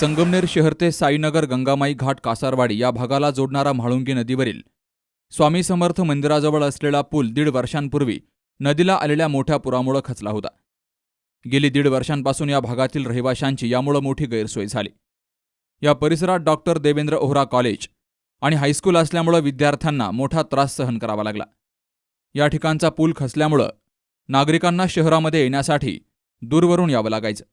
संगमनेर शहर ते साईनगर गंगामाई घाट कासारवाडी या भागाला जोडणारा म्हाळुंगी नदीवरील स्वामी समर्थ मंदिराजवळ असलेला पूल दीड वर्षांपूर्वी नदीला आलेल्या मोठ्या पुरामुळं खचला होता. गेली दीड वर्षांपासून या भागातील रहिवाशांची यामुळं मोठी गैरसोय झाली. या परिसरात डॉक्टर देवेंद्र ओहरा कॉलेज आणि हायस्कूल असल्यामुळं विद्यार्थ्यांना मोठा त्रास सहन करावा लागला. या ठिकाणचा पूल खचल्यामुळं नागरिकांना शहरामध्ये येण्यासाठी दूरवरून यावं लागायचं.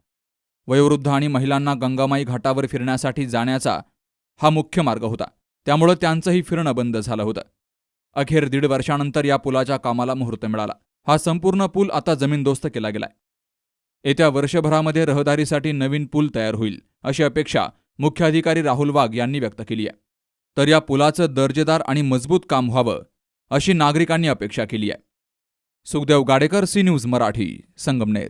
वयोवृद्ध आणि महिलांना गंगामाई घाटावर फिरण्यासाठी जाण्याचा हा मुख्य मार्ग होता. त्यामुळं त्यांचंही फिरणं बंद झालं होतं. अखेर दीड वर्षानंतर या पुलाच्या कामाला मुहूर्त मिळाला. हा संपूर्ण पूल आता जमीनदोस्त केला गेलाय. येत्या वर्षभरामध्ये रहदारीसाठी नवीन पूल तयार होईल अशी अपेक्षा मुख्याधिकारी राहुल वाघ यांनी व्यक्त केली आहे. तर या पुलाचं दर्जेदार आणि मजबूत काम व्हावं अशी नागरिकांनी अपेक्षा केली आहे. Sukhdev Gadekar C news Marathi Sangamner.